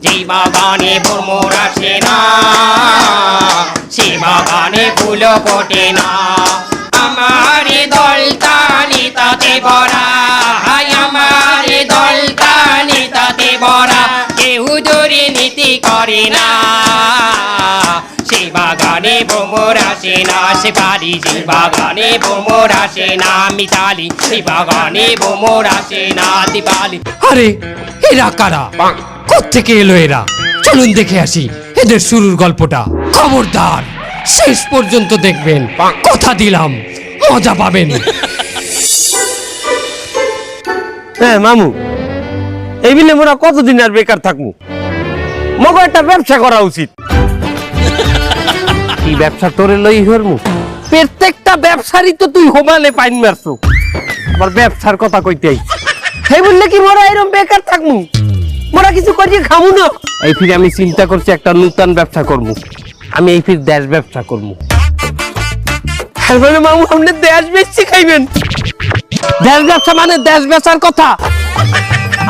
যে বাগানে ভ্রমর আসে না। সে বাগানে ফুল ফোটে না। আমার দলতানি তাতে ভরা হাই আমার দলতানি তাতে ভরা কেউ দুর্নীতি করে না। সে বাগানে ভ্রমর আসে না সে বাড়ি। যে বাগানে ভ্রমর আসে না মিতালি। সে বাগানে ভ্রমর আসে না দিপালি। আরে এরা কারা? কোত্থেকে এলো এরা। চলুন দেখে আসি এদের শুরুর গল্পটা। খবরদার শেষ পর্যন্ত দেখবেন। কথা দিলাম মজা পাবেন। হ্যাঁ মামু এই বিলে মোরা কতদিন আর বেকার থাকব? মগো একটা ব্যবসা করা উচিত। কি ব্যবসা তোরে লই হরমু প্রত্যেকটা ব্যবসারই তো তুই হোমালে পাইন মারছো। আবার ব্যবসার কথা কইতে সেই বললে কি মোরা এরকম বেকার থাকমু? মোরা কিছু করিয়ে খামু না। এই ফিরে আমি চিন্তা করছি একটা নতুন ব্যবসা করব। আমি এই ফির দেশ ব্যবসা করব। হ্যাঁ মামু আপনি দেশ বেচছি খাইবেন। দেশ ব্যবসা মানে দেশ বেচার কথা।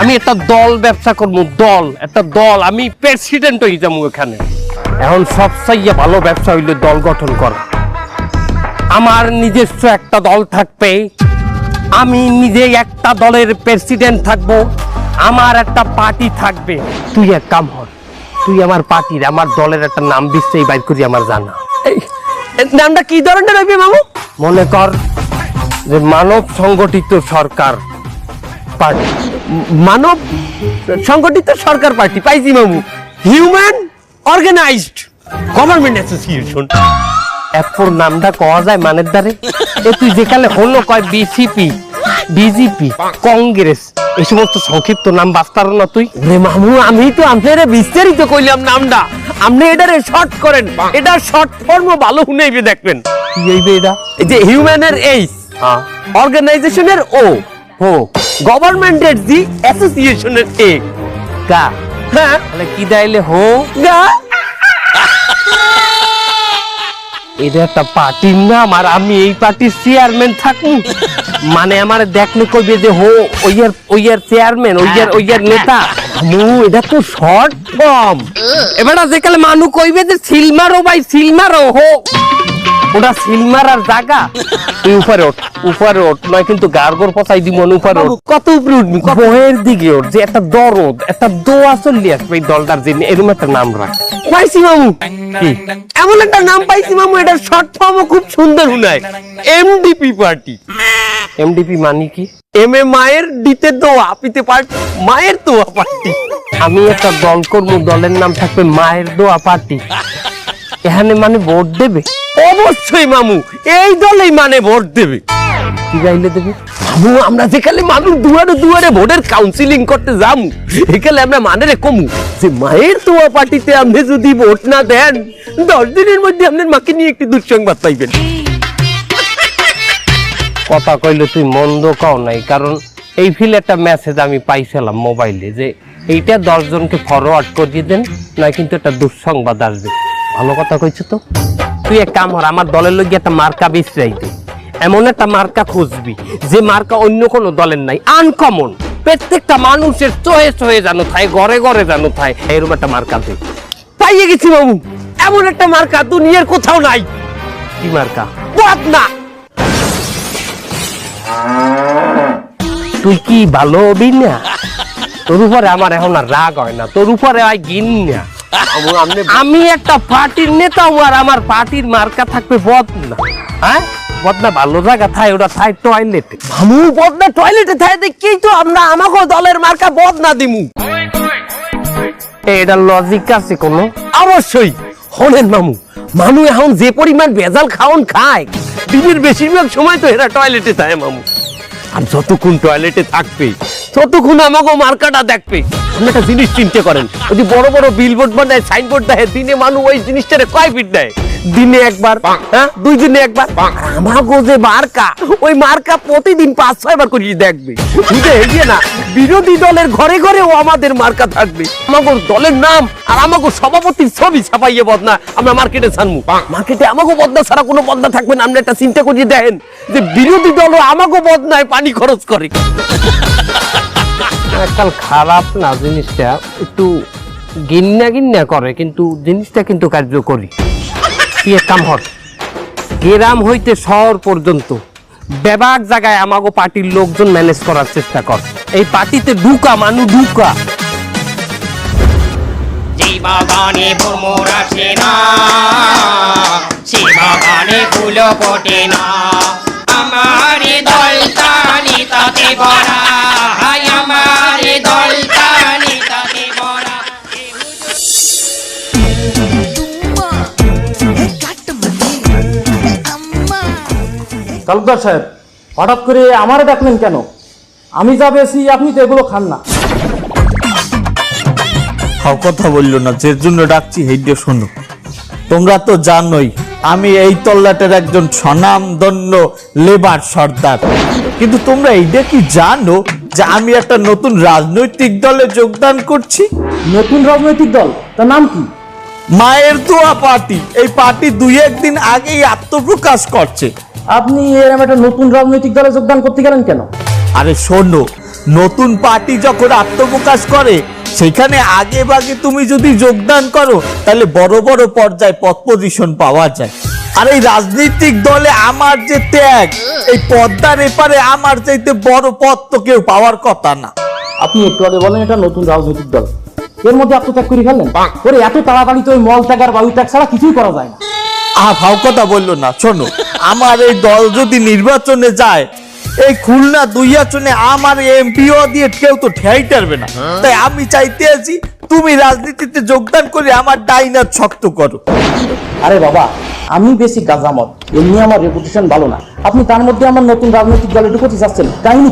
আমি একটা দল ব্যবসা করব দল একটা দল। আমি প্রেসিডেন্ট হয়ে যাব এখানে। এখন সবচাইয়ে ভালো ব্যবসা হইলে দল গঠন করা। আমার নিজস্ব একটা দল থাকবে। আমি নিজে একটা দলের প্রেসিডেন্ট থাকব। আমার একটা পার্টি থাকবে। তুই এক কাম হর তুই আমার পার্টির, আমার দলের একটা নাম দিচ্ছে বাইর করি আমার জানা। নামটা কি ধরনের হইবে মামু? মনে কর যে মানব সংগঠিত সরকার পার্টি। মানব সংগঠিত সরকার পার্টি, পাইছি মামু। হিউম্যান অর্গানাইজড গভর্নমেন্ট অ্যাসোসিয়েশন এরপর নামটা কওয়া যায় মানের দ্বারে এ তুই যেখানে হলো কয় বিসিপি বিজেপি কংগ্রেস এই সমস্ত সংক্ষিপ্ত নাম বাস্তার না তুই? রে মামু আমি তো আপনারে বিস্তারিত কইলাম নামটা। আপনি এটারে শর্ট করেন। এটা শর্ট ফর্ম ভালো শুনেইবে দেখবেন। কি হইবে এটা? এই যে হিউম্যানের এইস অর্গানাইজেশনের ও হো। গভর্নমেন্টের জি অ্যাসোসিয়েশনের এ গা। হ্যাঁ। তাহলে কি দাইলে হো? গা। এটা একটা পার্টির নাম আর আমি এই পার্টির চেয়ারম্যান থাকি মানে আমার দেখলে কইবে যে, হো ওইয়ার ওইয়ার চেয়ারম্যান ওইয়ার ওইয়ার নেতা। মু এটা তো শর্ট ফর্ম এবারে যেকালে মানু কইবে যে সিলমারো ভাই সিলমারো হো। ওটা সিলমারার জায়গা। তুই উপরে ওঠ উপরে ওঠ নয় কিন্তু গার্গর পচাই দিব উপরে ওঠ। কত উপরে উঠবি? বহের দিকে ওঠ যে একটা দরদ একটা দোয়া চললি আসবে এই দলটার জন্য এরকম একটা নাম রাখ। পাইছি মামু। এমন একটা নাম পাইছি মামু এটা শর্ট ফর্মও খুব সুন্দর শুনায়। এমডিপি পার্টি এমডিপি মানে কি? এম এ মায়ের ডিতে দোয়া পিতে পার্টি মায়ের দোয়া পার্টি আমি একটা দল করব দলের নাম থাকবে মায়ের দোয়া পার্টি এখানে মানে ভোট দেবে? অবশ্যই মামু এই দলেই মানে ভোট দেবে। কি গাইলে দেবে? মামু আমরা যেখানে মানুষ দুয়ারে দুয়ারে ভোটের কাউন্সিলিং করতে যামু এখানে আমরা মানে রে কমু। যে মায়ের তোয়া পার্টিতে আপনি যদি ভোট না দেন দশ দিনের মধ্যে আপনার মাকে নিয়ে একটি দুঃসংবাদ পাইবেন। কথা কইলে তুই মন্দ কও নাই কারণ এই ফিল একটা মেসেজ আমি পাইছিলাম মোবাইলে যে এইটা দশ জনকে ফরওয়ার্ড করিয়ে দেন না কিন্তু একটা দুঃসংবাদ আসবে। ভালো কথা কইছো তো? তুই এক কাম কর, আমার দলের লোক একটা মার্কা বিশ্রাই এমন একটা মার্কা খুঁজবি, যে মার্কা অন্য কোনো দলের নাই আনকমন প্রত্যেকটা মানুষের চয়ে চয়ে জানো থাই ঘরে ঘরে জানো থাই এরকম একটা মার্কা দে। পাইয়ে গেছি বাবু, এমন একটা মার্কা দুনিয়ার কোথাও নাই। কি মার্কা? বদনা তুই কি ভালো হবি না? তোর উপরে আমার এখন আর রাগ হয় না, তোর উপরে আয় গিন না আমি একটা পার্টির নেতা আর আমার পার্টির মার্কা থাকবে বদনা। হ্যাঁ? বদনা ভালো জায়গা থাই ওটা থাই টয়লেটে মামু বদনা টয়লেটে থাই দেখি তো আমরা আমাকে দলের মার্কা বদনা দিমু। এটা লজিক আছে কোনো? অবশ্যই। হলেন মামু মামু এখন যে পরিমাণ ভেজাল খাওন খায় দিনের বেশিরভাগ সময় তো এরা টয়লেটে থাকে মামু। আর যতক্ষণ টয়লেটে থাকবে, ততক্ষণ আমাকে মার্কাটা দেখবে। আপনি একটা জিনিস চিনতে করেন যদি বড় বড় বিলবোর্ড বানায় সাইনবোর্ড দেয় দিনে মানুষ ওই জিনিসটারে কয় ফিট দেয়? দিনে একবার হ্যাঁ? দুই দিনে একবার। আমাকে যে মার্কা ওই মার্কা প্রতিদিন পাঁচ ছয় বার করে দেখবে। বুঝে হেঁটে না? বিরোধী দলের ঘরে ঘরেও আমাদের মার্কা থাকবে। আমাকে দলের নাম আর আমাকে সভাপতির ছবি ছাপাইয়ে বদনা আমরা মার্কেটে ছাড়মু। মার্কেটে আমাকে বদনা ছাড়া কোনো বদনা থাকবে না। আপনি একটা চিন্তা করিয়ে দেখেন যে বিরোধী দলও আমাকে বদনায় পানি খরচ করে। এককাল খারাপ না জিনিসটা? একটু গিন্না গিন্না করে কিন্তু জিনিসটা কিন্তু কার্যকরী। কি এক গ্রাম হইতে শহর পর্যন্ত বেবাক জায়গায় আমাগো পার্টির লোকজন ম্যানেজ করার চেষ্টা কর। এই পার্টিতে ঢুকা মানু ঢুকা। যে বাগানে ভ্রমর আসে আমার ভরা। তালুকদার সাহেব হঠাৎ করে আমারে ডাকলেন কেন? আমি যা বেশি আপনি তো এগুলো খান না। হাও কথা বলল না যে জন্য ডাকছি হেডে শোনো। তোমরা তো জানোই আমি এই তল্লাটের একজন স্বনামধন্য লেবার সর্দার। কিন্তু তোমরা এইটা কি জানো যে আমি একটা নতুন রাজনৈতিক দলে যোগদান করছি? নতুন রাজনৈতিক দল? তার নাম কি? মায়ের দোয়া পার্টি। এই পার্টি দুই একদিন আগেই আত্মপ্রকাশ করছে। আপনি এরকম একটা নতুন রাজনৈতিক দলে যোগদান করতে গেলেন কেন? আরে শোনো নতুন পার্টি যখন আত্মপ্রকাশ করে সেখানে আগে বাগে তুমি যদি যোগদান করো তাহলে বড় বড় পর্যায়ে পদ পজিশন পাওয়া যায়। আর এই রাজনৈতিক দলে আমার যে ত্যাগ এই পদ্মার এপারে আমার চাইতে বড় পদ তো কেউ পাওয়ার কথা না। আপনি একটু আগে বলেন এটা নতুন রাজনৈতিক দল। এর মধ্যে আত্মত্যাগ করে ফেললেন? ওরে এত তাড়াতাড়ি তো ওই মল ত্যাগ আর বায়ু ত্যাগ ছাড়া কিছুই করা যায় না। আহ ভাও কথা বলল না শোনো আমার এই দল যদি নির্বাচনে যায় এই খুলনা দুই আসনে আমার এমপিও দিয়ে কেউ তো ঠেয়াই টারবে না। তাই আমি চাইতে আছি তুমি রাজনীতিতে যোগদান করে আমার ডাইনার শক্ত করো। আরে বাবা আমি বেশি গাজামত এমনি আমার রেপুটেশন ভালো না। আপনি তার মধ্যে আমার নতুন রাজনৈতিক দলে ঢুকতে চাচ্ছেন কাহিনী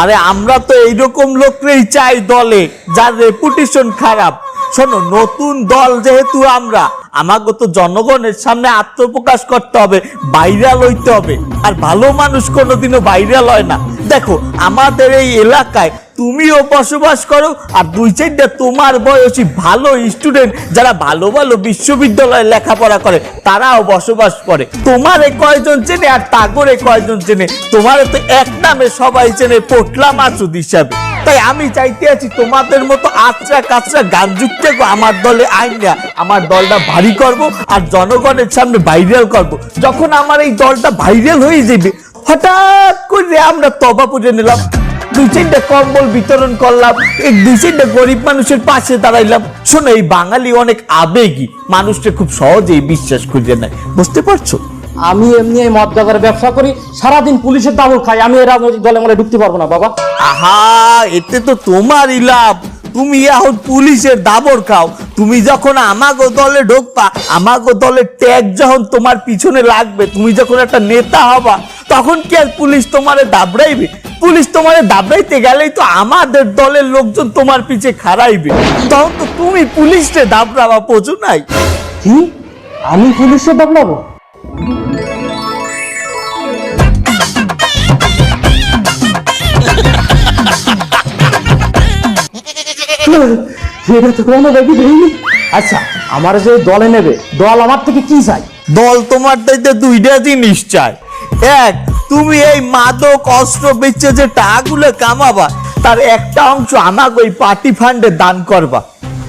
আরে আমরা তো এইরকম লোকরেই চাই দলে যার রেপুটেশন খারাপ। শোনো, নতুন দল যেহেতু আমরা আমাকে তো জনগণের সামনে আত্মপ্রকাশ করতে হবে ভাইরাল হইতে হবে। আর ভালো মানুষ কোনোদিনও ভাইরাল হয় না। দেখো, আমাদের এই এলাকায় তুমিও বসবাস করো, আর দুই চারটা তোমার বয়সী ভালো স্টুডেন্ট যারা ভালো ভালো বিশ্ববিদ্যালয়ে লেখাপড়া করে, তারাও বসবাস করে। তোমার এ কয়জন চেনে আর তাগরে কয়জন চেনে? তোমার তো এক নামে সবাই চেনে পোটলা মাসুদ হিসাবে। তাই আমি চাইতে আছি তোমাদের মতো আচরা কাচরা গান যুক্তে আমার দলে আইন আমার দলটা ভারী করব আর জনগণের সামনে ভাইরাল করব। যখন আমার এই দলটা ভাইরাল হয়ে যাবে, হঠাৎ করে আমরা তবা পুজো নিলাম। দুই চারটা কম্বল বিতরণ করলাম এই দুই চারটা গরিব মানুষের পাশে দাঁড়াইলাম। শোনো এই বাঙালি অনেক আবেগী মানুষকে খুব সহজেই বিশ্বাস করিয়ে নেয়। বুঝতে পারছ? আমি এমনি এই মদ গাজার ব্যবসা করি সারাদিন পুলিশের দাবল খাই আমি এই রাজনৈতিক দলে মনে ঢুকতে পারব না বাবা। আহা এতে তো তোমারই লাভ। তুমি এখন পুলিশের দাবর খাও। তুমি যখন আমাগো দলে ঢোকবা আমাগো দলের ট্যাগ যখন তোমার পিছনে লাগবে তুমি যখন একটা নেতা হবা তখন কি আর পুলিশ তোমারে দাবড়াইবে? পুলিশ তোমারে দাবড়াইতে গেলেই তো আমাদের দলের লোকজন তোমার পিছে খাড়াইবে। তখন তো তুমি পুলিশকে দাবড়াবা পোজো নাই? কি? আমি এটা তো কোনো ব্যাপারই আচ্ছা আমার যে দলে নেবে দল আমার থেকে কি চাই দল তোমার দুইটা জিনিস চায়। এক তুমি এই মাদক, অস্ত্র, বেচে যে টাকাগুলো কামাবা, তার একটা অংশ আমাকে ওই পার্টি ফান্ডে দান করবা।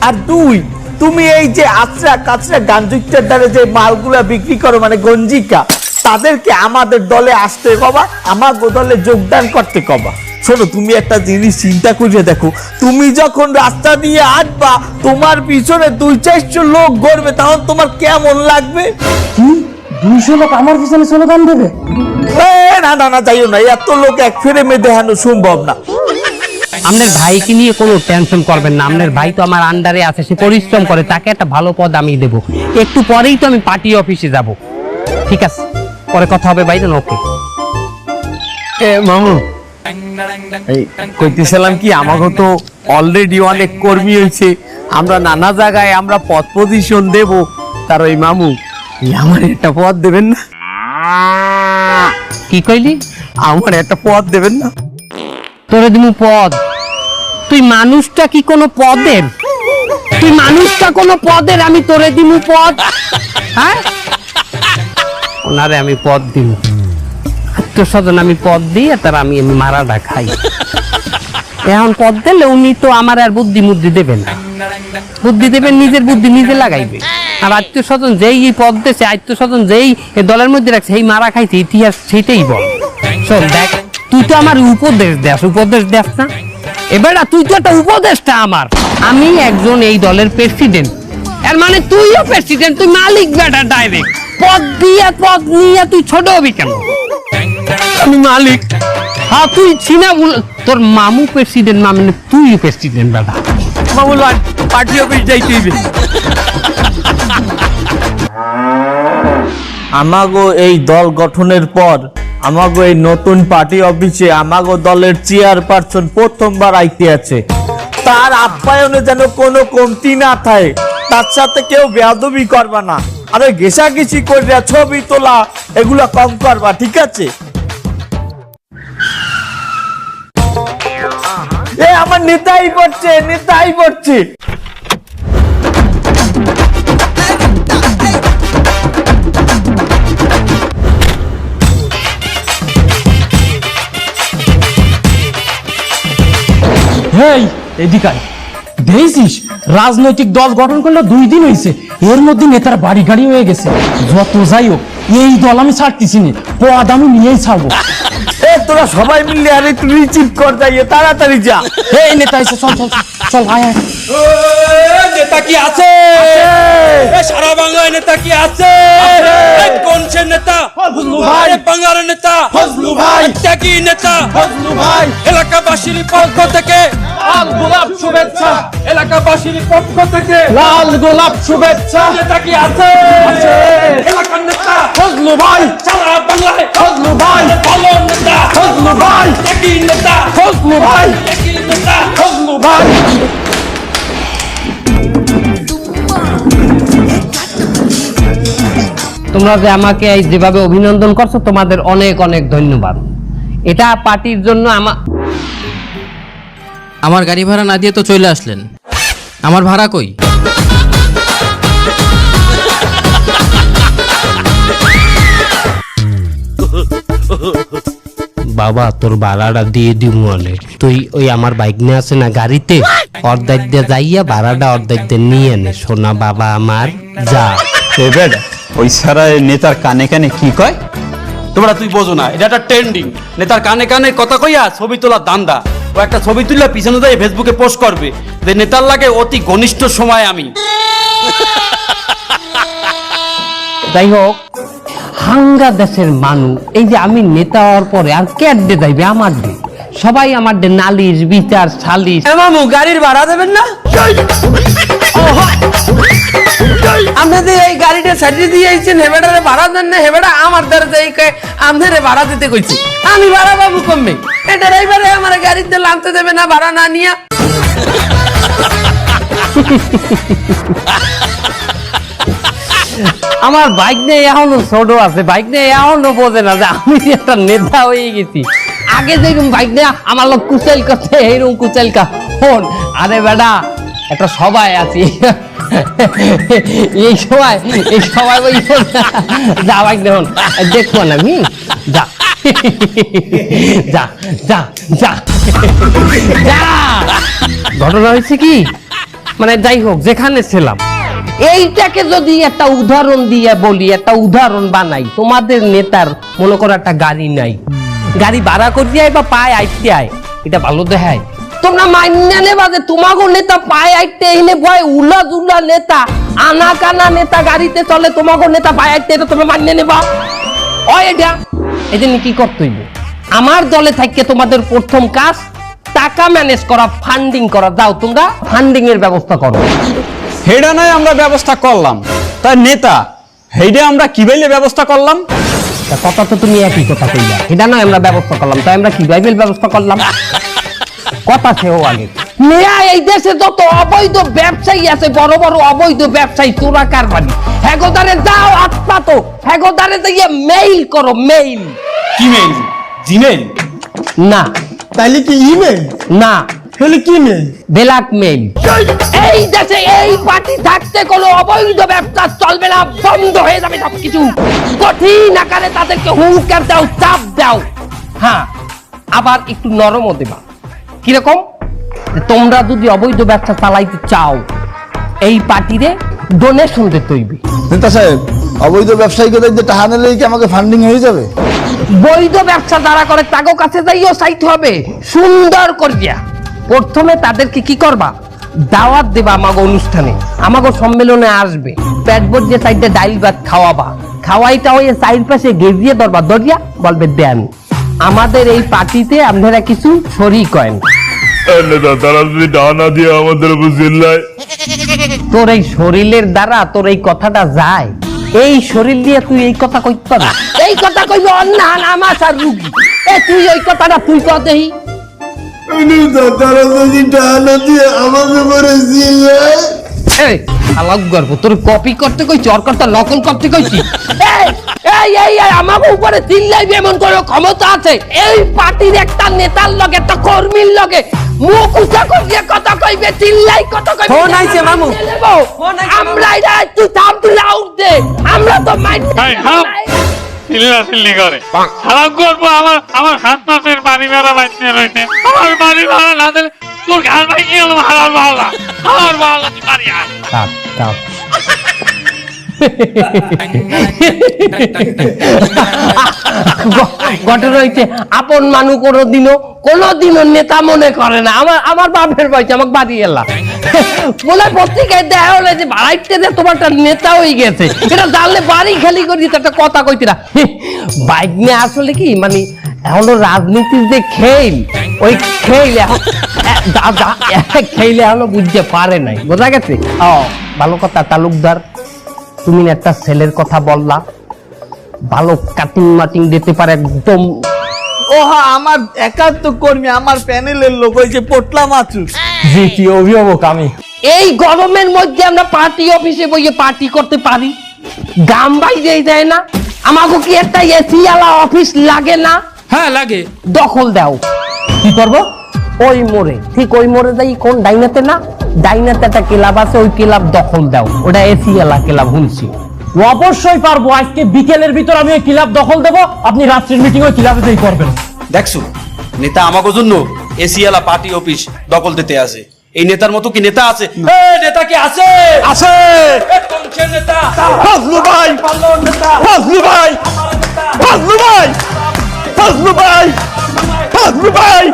আর দুই, তুমি এই যে আচরা কাচরা গাঞ্জুকটার দ্বারা যে মালগুলা বিক্রি করো মানে গঞ্জিকা, তাদেরকে আমাদের দলে আসতে কবা আমার দলে যোগদান করতে কবা। শোনো, তুমি একটা জিনিস চিন্তা করে দেখো, তুমি যখন রাস্তা দিয়ে আসবা তোমার পিছনে দুই চারশো লোক গড়বে তখন তোমার কেমন লাগবে? দুইশো লোক আমার পিছনে স্লোগান দেবে? এ, না না না যাইও না এত লোক এক ফেরে মে দেখানো সম্ভব না। আপনার ভাইকে নিয়ে কোনো টেনশন করবেন না। আপনার ভাই তো আমার আন্ডারে আছে সে পরিশ্রম করে তাকে একটা ভালো পদ আমি দেব। একটু পরেই তো আমি পার্টি অফিসে যাব। ঠিক আছে? পরে কথা হবে ভাই ওকে এ মামু এই কইতেছিলাম কি আমাকে তো অলরেডি অনেক কর্মী হয়েছে আমরা নানা জায়গায় আমরা পদ পজিশন দেব। তার ওই মামু আমার একটা পদ দেবেন না। কি কইলি? আমার একটা পদ দেবেন না। তোরে দিমু পদ। তুই মানুষটা কি কোনো পদের? তুই মানুষটা কোনো পদের আমি তোরে দিমু পদ। হ্যাঁ? ওনারে আমি পদ দিমু। আত্মীয় স্বজন আমি পদ দিই তার আমি আমি মারাটা খাই। এখন পদ দিলে উনি তো আমার আর বুদ্ধি মুদ্ধি দেবে না। বুদ্ধি দেবেন নিজের বুদ্ধি নিজে লাগাইবে। আর আত্মীয় স্বজন যেই এই পদ দেশে আত্মীয় স্বজন যেই এই দলের মধ্যে রাখছে সেই মারা খাইছে ইতিহাস সেটাই বল। শোন দেখ তুই তো আমার উপদেশ দেস উপদেশ দেস না। এবার তুই তো একটা উপদেশটা আমার। আমি একজন এই দলের প্রেসিডেন্ট এর মানে তুইও প্রেসিডেন্ট তুই মালিক বেটা ডাইরেক্ট পদ দিয়ে পদ নিয়ে তুই ছোট হবি কেন? আমি মালিক। হ্যাঁ তুই চিনা বল তোর মামু প্রেসিডেন্ট মানে তুই প্রেসিডেন্ট বেটা। মামুল ভাই পার্টি অফিস যাইতে হইবে আমাগো এই দল গঠনের পর, আমাগো এই নতুন পার্টি অফিসে আমাগো দলের চেয়ারপারসন প্রথমবার আইতে আছে। তার আপ্যায়নে যেন কোনো কমতি না থাকে, তার সাথে কেউ বেয়াদবি করবা না। আরে ঘেসাঘেসি করিয়া ছবি তোলা, এগুলা কম করবা, ঠিক আছে? এ, আমার নেতাই পড়ছে নেতাই পড়ছে। হেই এদিকায়। দেখছিস? রাজনৈতিক দল গঠন করলে দুই দিন হয়েছে এর মধ্যে নেতার বাড়ি গাড়ি হয়ে গেছে। যত যাই হোক এই দল আমি ছাড়তেছি না। পদ আমি নিয়েই ছাড়বো। তোরা সবাই মিলে আরে তুই রিচিভ কর যাইয়ে তাড়াতাড়ি যা। এই নেতা এসে চল চল চল আয় আয়। নেতা কি আছে? সারা বাংলায় নেতা কি আছে? কোন সে নেতা? ভাই। বাংলার নেতা। ফজলু ভাই। ত্যাগী নেতা? ফজলু ভাই। এলাকাবাসীর পক্ষ থেকে লাল গোলাপ শুভেচ্ছা এলাকাবাসীর পক্ষ থেকে। লাল গোলাপ শুভেচ্ছা। নেতা কি আছে। এলাকার নেতা। ফজলু ভাই। সারা বাংলায়। ফজলু ভাই। ভালো নেতা। ফজলু ভাই। ত্যাগী নেতা। ফজলু ভাই। ত্যাগী নেতা। ফজলু ভাই। তোমরা যে আমাকে এই যেভাবে অভিনন্দন করছ তোমাদের অনেক অনেক ধন্যবাদ। এটা পার্টির জন্য আমার আমার গাড়ি ভাড়া না দিয়ে তো চলে আসলেন। আমার ভাড়া কই? বাবা তোর ভাড়াটা দিয়ে দিব মনে তুই ওই আমার বাইক নিয়ে আসে না গাড়িতে? অর্ধেক দিয়ে যাইয়া ভাড়াটা অর্ধেক দিয়ে নিয়ে নে। সোনা বাবা আমার যা। এবার ওই সারা নেতার কানে কানে কি কয়? তোমরা তুই বোঝো না এটা একটা ট্রেন্ডিং নেতার কানে কানে কথা কইয়া ছবি তোলার দান্দা। ও একটা ছবি তুললে পিছনে দিয়ে ফেসবুকে পোস্ট করবে। যে নেতার লাগে অতি ঘনিষ্ঠ সময় আমি। যাই হোক, হাঙ্গা দেশের মানুষ, এই যে আমি নেতা হওয়ার পরে আর ক্যাট দে যাইবে আমার দে সবাই আমার নালিশ বিচার সালিশ। মামু গাড়ির ভাড়া দেবেন না? আপনাদের এই গাড়িটা সাজিয়ে দিয়ে আইছেন হেবেটারে ভাড়া দেন না? হেবেটা আমার দ্বারা যাই কয় আপনারে ভাড়া দিতে কইছি। আমি ভাড়া পাবো কমবে। এটা ড্রাইভারে আমার গাড়িতে লানতে দেবে না ভাড়া না নিয়া। আমার বাইক নিয়ে এখনও ছোট আছে বাইক নিয়ে এখনও বোঝে না যে আমি একটা নেতা হয়ে গেছি। আগে যেরকম বাইক নিয়ে আমার লোক কুচাইল করতে এইরকম কুচাইল কা ফোন। আরে বেটা একটা সবাই আছি। এই সময় এই সময় ওই যা বাইক দেখুন দেখব না আমি, যা। যা যা যা। যা। ঘটনা হয়েছে কি? মানে যাই হোক, যেখানে ছিলাম। এইটাকে যদি একটা উদাহরণ দিয়ে বলি, একটা উদাহরণ বানাই, তোমাদের নেতার মনে করো একটা গাড়ি নাই। গাড়ি ভাড়া করতে আয় বা পায় আইতে আয়। এটা ভালো দেখায়। তোমরা মাইনা নেবা যে তোমাগো নেতা পায় আইতে এনে ভয় উলা জুলা নেতা আনা কানা নেতা গাড়িতে চলে তোমাগো নেতা পায় আইতে এটা তোমরা মান্য নেবা। ও এটা। এই জন্য কি করতে হইব? আমার দলে থাকতে তোমাদের প্রথম কাজ টাকা ম্যানেজ করা ফান্ডিং করা। যাও তোমরা ফান্ডিং এর ব্যবস্থা করো। হেডা নয় আমরা ব্যবস্থা করলাম। তাই নেতা হেডে আমরা কি বাইলে ব্যবস্থা করলাম? কথা তো তুমি একই কথা কইলা। এটা নয় আমরা ব্যবস্থা করলাম তাই আমরা কি বাইবেল ব্যবস্থা করলাম? কথা সেও আগে। মেয়া এই দেশে যত অবৈধ ব্যবসায়ী আছে বড় বড় অবৈধ ব্যবসায়ী তোরা কারবারি হেগোদারে যাও আত্মা তো হেগোদারে যাইয়ে মেইল করো মেইল কি মেইল জিমেইল না। তাইলে কি ইমেল না। তাহলে কি মেল? ব্ল্যাক এই দেশে এই পার্টি থাকতে কোনো অবৈধ ব্যবসা চলবে না বন্ধ হয়ে যাবে সবকিছু। কঠিন আকারে তাদেরকে হুঙ্কার দাও চাপ দাও। হ্যাঁ আবার একটু নরমও দেবা। কীরকম? তোমরা যদি অবৈধ ব্যবসা চালাইতে চাও এই পার্টিরে ডোনেশন দিতে হইবে নেতা সাহেব অবৈধ ব্যবসায়িকদের যে টাকা নিলেই কি আমাকে ফান্ডিং হয়ে যাবে? বৈধ ব্যবসা যারা করে তাগো কাছে যাইও চাইতে হবে। সুন্দর করিয়া প্রথমে তাদেরকে কি করবা? দাওয়াত দেবা আমাগো অনুষ্ঠানে। আমাগো সম্মেলনে আসবে। পেট ভরিয়ে সাইডে ডাইল ভাত খাওয়াবা। খাওয়াইটা ওই সাইড পাশে গেজিয়ে ধরবা। দরিয়া বলবে দেন। আমাদের এই পার্টিতে আপনারা কিছু শরিক তারা যদি দিয়ে আমাদের উপর তোর এই শরীরের দ্বারা তোর এই কথাটা যায়। এই শরীর দিয়ে তুই এই কথা কইত না এই কথা কইবে অন্য আমাশার রুগী। এ তুই ওই কথাটা তুই তারা যদি টাকা দিয়ে আমাকে উপরে চিল্লায় এই আলাপ গর্ব তোর কপি করতে কইছি ওর কথা নকল করতে কইছি? এই এই এই এই আমাকে উপরে চিল্লাইবে এমন করে ক্ষমতা আছে। এই পার্টির একটা নেতার লগে একটা কর্মীর লগে মুখ উঁচা করিয়ে কথা কইবে চিল্লাই কথা কইবে ফোন আইছে, মামু। আমরা এটা তুই আউট দে আমরা তো মাইন্ড চিল্লা চিল্লি করে সালাম করব আমার আমার হাত মাসের বাড়ি রয়েছে আমার বাড়ি ভাড়া না দিলে তোর ঘর ভাড়া ভাড়া তুই বাড়ি আয়। ঘটনা হইছে আপন মানু কোনো দিনও কোনো দিনও নেতা মনে করে না। আমার আমার বাপের বয়সে আমাকে বাড়ি এলাম বলে পত্রিকায় যে তোমার একটা নেতা হয়ে গেছে, এটা জানলে বাড়ি খালি করে দিতে, একটা কথা কইতে না। বাইক নিয়ে আসলে কি মানে রাজনীতির যে খেল, ওই খেল বুঝতে পারে নাই। বোঝা গেছে? ও, ভালো কথা, তালুকদার, তুমি একটা ছেলের কথা বললা। ভালো কাটিং মাটিং দিতে পারে একদম। ওহা, আমার একান্ত কর্মী, আমার প্যানেলের লোক, ওই যে পোটলা মাছু জি কি অভিভাবক আমি। এই গরমের মধ্যে আমরা পার্টি অফিসে বইয়ে পার্টি করতে পারি। গাম বাইরে দেয় না। আমাকে কি একটা এসি আলা অফিস লাগে না? হ্যাঁ লাগে। দখল দাও। কি করব? ওই মোড়ে। ঠিক ওই মোড়ে যাই কোন ডাইনাতে না? ডাইনাতে একটা ক্লাব আছে ওই ক্লাব দখল দাও। ওটা এসি আলা ক্লাব শুনছি। অবশ্যই পারব। আজকে বিকেলের ভিতর আমি ওই ক্লাব দখল দেবো। আপনি রাত্রির মিটিং ওই ক্লাবেতেই করবেন। দেখছ নেতা আমাকে জন্য এসিয়ালা পার্টি অফিস দখল দিতে আছে এই নেতার মতো কি নেতা আছে? নেতা কি আছে? আছে। নেতা। ভাই। ফজলু ভাই। ভাই। ফজলু ভাই। ফজলু ভাই।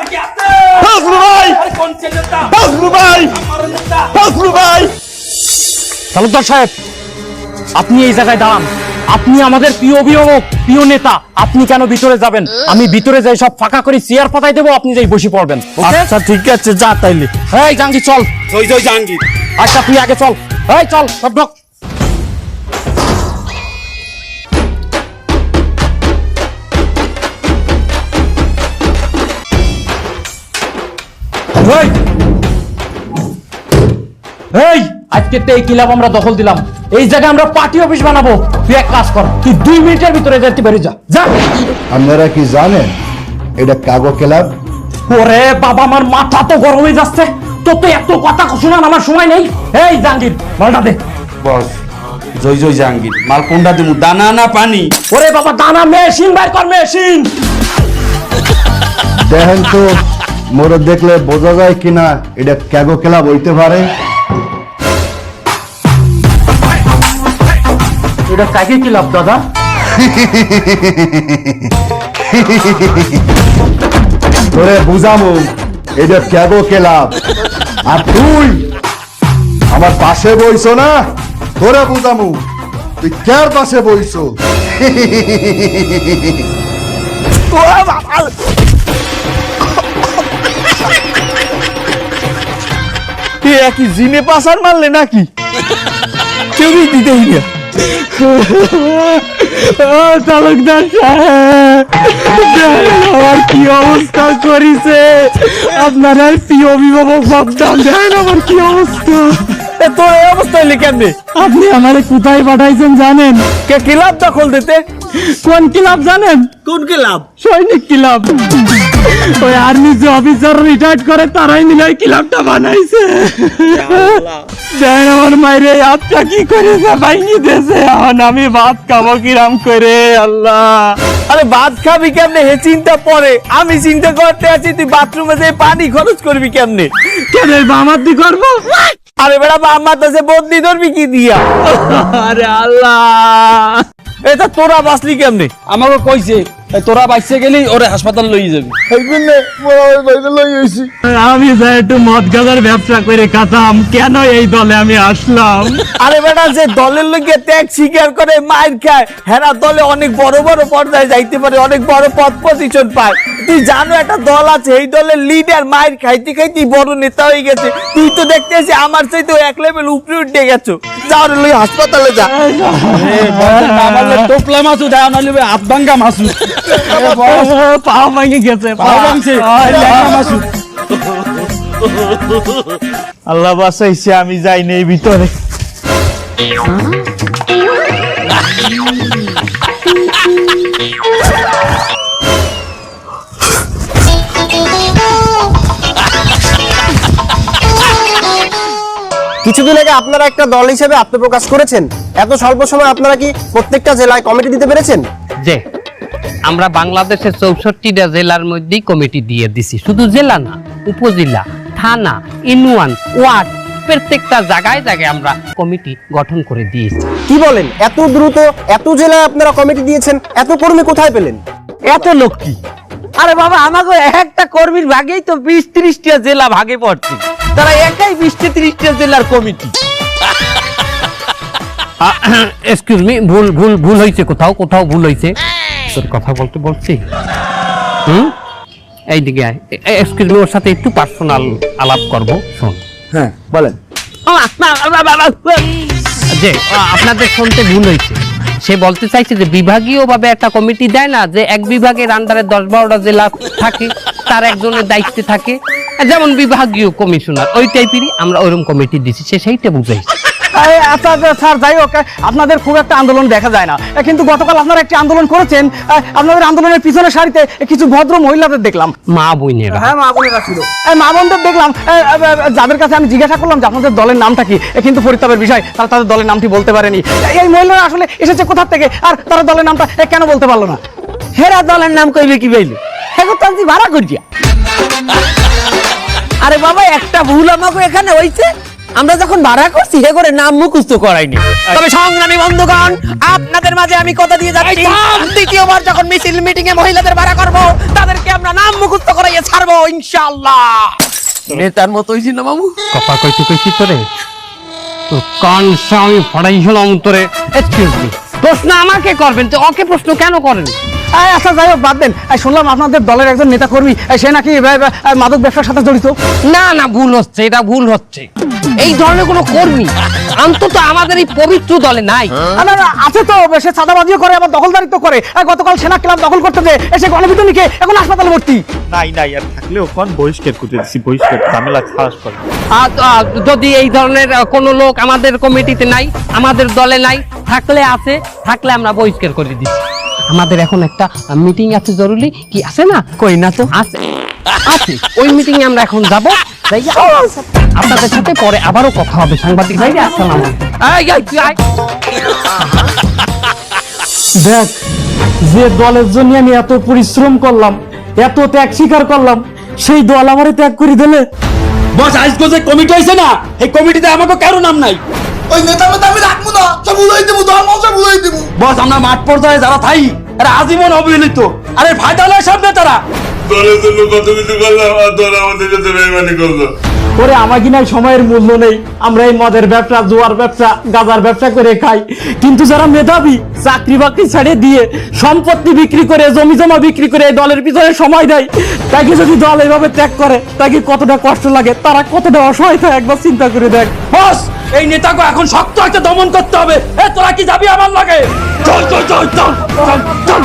ফজলু ভাই। ফজলু ভাই। ফজলু ভাই। তালুকদার সাহেব আপনি এই জায়গায় দাঁড়ান। আপনি আমাদের প্রিয় অভিভাবক প্রিয় নেতা আপনি কেন ভিতরে যাবেন? আমি ভিতরে যাই সব ফাঁকা করে চেয়ার পাতাই দেবো আপনি যাই বসে পড়বেন। আচ্ছা ঠিক আছে যা তাইলে। এই জাঙ্গি চল। জয় জয় জাহাঙ্গীর। আচ্ছা তুই আগে চল। এই চল সব ঢোক। এই! এই! আজকে তো এই ক্লাব আমরা দখল দিলাম। এই জায়গায় আমরা পার্টি অফিস বানাবো। তুই এক কাজ কর তুই দুই মিনিটের ভিতরে যেতে পারি যা। যা। আপনারা কি জানেন এটা কাগো ক্লাব? ওরে বাবা আমার মাথা তো গরম হয়ে যাচ্ছে। তোর তো এত কথা শোনান আমার সময় নেই। এই জাহাঙ্গীর বলটা দে। বস জয় জয় জাহাঙ্গীর। মাল কোনটা দিমু? দানা না পানি? ওরে বাবা দানা মেশিন বাইর কর মেশিন। দেখেন তো মোরে দেখলে বোঝা যায় কিনা এটা ক্যাগো ক্লাব হইতে পারে। এটা কাকে ক্লাব দাদা? তোরে বুঝামু এটা ক্যাগো ক্লাব। আর তুই আমার পাশে বইছো না? তোরে বুঝামু তুই কার পাশে বইছো? এ কি জিনে পাসার মারলে নাকি? কেউই দিতেই না। তালুকদার আমার কি অবস্থা করিছে? আপনার আর প্রিয় অভিভাবক ভাবতাম দেখেন আমার কি অবস্থা। তোর এই অবস্থা হইলে কেমনে? আপনি আমারে কোথায় পাঠাইছেন জানেন? কে ক্লাব দখল দিতে? কোন ক্লাব জানেন? কোন ক্লাব সৈনিক ক্লাব ওই আর্মি যে অফিসার রিটায়ার্ড করে তারাই মিলে ওই ক্লাবটা বানাইছে। আমার কি করেছে এখন আমি ভাত খাব কিরাম করে আল্লাহ। আরে ভাত খাবি কেমনে? হে চিন্তা পরে। আমি চিন্তা করতে আছি তুই বাথরুমে যে পানি খরচ করবি কেমনে? কেন বামার দি করব? আরে বেড়া আমার কাছে বদলি ধরবি কি দিয়া? আরে আল্লাহ। এটা তোরা বাঁচলি কেমনে? আমাকে কইছে তোরা বাইসে গেলি ওরে হাসপাতাল লই যাবি। আমি যাই একটু মদ গাজার ব্যবসা করে খাতাম কেন এই দলে আমি আসলাম? আরে বেটা যে দলের লোকে ত্যাগ স্বীকার করে মায়ের খায় হেরা দলে অনেক বড় বড় পর্যায়ে যাইতে পারে অনেক বড় পদ পজিশন পায়। তুই জানো একটা দল আছে এই দলের লিডার মায়ের খাইতে খাইতে বড় নেতা হয়ে গেছে। তুই তো দেখতে আসি আমার চাইতে এক লেভেল উপরে উঠে গেছো। যাও রে হাসপাতালে যা। টোপলা মাছু দেয় না হাত ভাঙ্গা মাছু পাও ভেঙে গেছে পাও ভাঙছে। আল্লাহ বাসাইছে আমি যাইনি এই ভিতরে। কিছুদিন আগে আপনারা একটা দল হিসেবে আত্মপ্রকাশ করেছেন। এত স্বল্প সময় আপনারা কি প্রত্যেকটা জেলায় কমিটি দিতে পেরেছেন? যে আমরা বাংলাদেশের চৌষট্টিটা জেলার মধ্যেই কমিটি দিয়ে দিছি। শুধু জেলা না উপজেলা থানা ইউনিয়ন ওয়ার্ড প্রত্যেকটা জায়গায় জায়গায় আমরা কমিটি গঠন করে দিয়েছি। কি বলেন? এত দ্রুত এত জেলায় আপনারা কমিটি দিয়েছেন এত কর্মী কোথায় পেলেন? এত লোক কি? আরে বাবা আমাকে একটা কর্মীর ভাগেই তো বিশ ত্রিশটা জেলা ভাগে পড়ছে। তারা একাই বিশটা ত্রিশটা জেলার কমিটি। এক্সকিউজ মি ভুল ভুল ভুল হয়েছে কোথাও কোথাও ভুল হয়েছে তোর কথা বলতে বলছি? হুম? এইদিকে আয়। এক্সকিউজ মি ওর সাথে একটু পার্সোনাল আলাপ করব শোন। হ্যাঁ বলেন। যে আপনাদের শুনতে ভুল হয়েছে। সে বলতে চাইছে যে বিভাগীয় ভাবে একটা কমিটি দেয় না যে এক বিভাগের আন্ডারে দশ বারোটা জেলা থাকে তার একজনের দায়িত্বে থাকে। যেমন বিভাগীয় কমিশনার ওই টাইপেরই আমরা ওইরকম কমিটি দিছি সে সেইটা বুঝাইছে। আচ্ছা আচ্ছা, স্যার যাই হোক আপনাদের খুব একটা আন্দোলন দেখা যায় না। কিন্তু গতকাল আপনারা একটি আন্দোলন করেছেন আপনাদের আন্দোলনের পিছনের সারিতে কিছু ভদ্র মহিলাদের দেখলাম। মা বইনেরা হ্যাঁ মা বোনেরা ছিল। মা বোনদের দেখলাম যাদের কাছে আমি জিজ্ঞাসা করলাম যে আপনাদের দলের নামটা কি কিন্তু পরিতাপের বিষয় তারা তাদের দলের নামটি বলতে পারেনি। এই মহিলারা আসলে এসেছে কোথা থেকে আর তারা দলের নামটা কেন বলতে পারল না? হেরা দলের নাম কইলে কি পাইলে হেগো তো ভাড়া করিয়া। আরে বাবা একটা ভুল আমাকে এখানে হইছে। আমরা যখন ভাড়া করছি হে করে নাম মুখস্থ করাইনি। তবে সংগ্রামী বন্ধুগণ আপনাদের মাঝে আমি কথা দিয়ে যাচ্ছি। দ্বিতীয়বার যখন মিছিল মিটিং এ মহিলাদের ভাড়া করব তাদেরকে আমরা নাম মুখস্থ করাইয়ে ছাড়বো ইনশাআল্লাহ। নেতার মতো হইছি না মামু কথা কইতে কইছি তোরে? তো কান আমি ফড়াইছিলাম তোরে এক্সকিউজ মি প্রশ্ন আমাকে করবেন তো ওকে প্রশ্ন কেন করেন? আচ্ছা যাই হোক বাদ দেন। শুনলাম আপনাদের দলের একজন নেতা কর্মী সে নাকি মাদক ব্যবসার সাথে জড়িত। না না ভুল হচ্ছে এটা ভুল হচ্ছে। এই ধরনের কোনো কর্মী অন্তত আমাদের এই পবিত্র দলে নাই। না, না, না, আছে তো সে চাঁদাবাজিও করে আবার দখলদারিত্ব করে। গতকাল সেনা ক্লাব দখল করতে যে এসে গণবিধনিকে এখন হাসপাতালে ভর্তি। নাই নাই আর থাকলেও কোন বহিষ্কার করতে দিছি বহিষ্কার ঝামেলা খারাপ করে। যদি এই ধরনের কোনো লোক আমাদের কমিটিতে নাই আমাদের দলে নাই থাকলে আছে থাকলে আমরা বহিষ্কার করে দিচ্ছি আমাদের এখন একটা মিটিং আছে জরুরি কি আছে না? কই না তো? আছে। আছে ওই মিটিং এ আমরা এখন যাব যাইয়া আপনাদের সাথে পরে আবারও কথা হবে সাংবাদিক ভাই আসসালাম। দেখ যে দলের জন্য আমি এত পরিশ্রম করলাম এত ত্যাগ স্বীকার করলাম সেই দল আমারে ত্যাগ করে দিলে? বস আজকে যে কমিটি হয়েছে না এই কমিটিতে আমাকে কারও নাম নাই। ওই নেতা মেতা আমি রাখব না সব উড়াই দেবো ধর্ম সব উড়াই দেবো। বস আমরা মাঠ পর্যায়ে যারা থাই এরা আজীবন অবহেলিত। আরে নয় সব নেতারা দলের জন্য কত কিছু করলাম আর দল আমাদের সাথে বেইমানি করল। ওরে আমার কিনা সময়ের মূল্য নেই? আমরা এই মদের ব্যবসা জোয়ার ব্যবসা গাজার ব্যবসা করে খাই। কিন্তু যারা মেধাবী চাকরি বাকরি ছেড়ে দিয়ে সম্পত্তি বিক্রি করে জমি জমা বিক্রি করে এই দলের পিছনে সময় দেয় তাকে যদি দল এইভাবে ত্যাগ করে তাকে কতটা কষ্ট লাগে তারা কতটা অসহায় থাকে একবার চিন্তা করে দেখ। বস এই নেতাকে এখন শক্ত একটা দমন করতে হবে। এ তোরা কি যাবি আমার লাগে? চল চল চল চল চল চল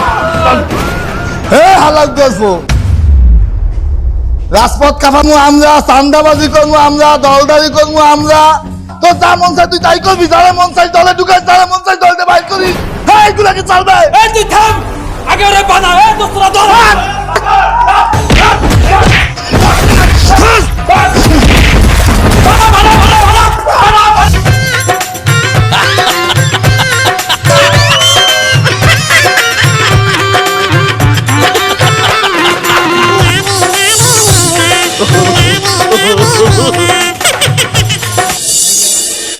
হালাক দেখব রাজপথ কাফামু আমরা চান্দাবাজি করব আমরা দলদারি করব আমরা তো যা মন চাই তুই তাই করবি যারা মন চাই দলে ঢুকাই যারা মন চাই দলতে বাইর করি হ্যাঁ এগুলাকে চালবে তুই বানা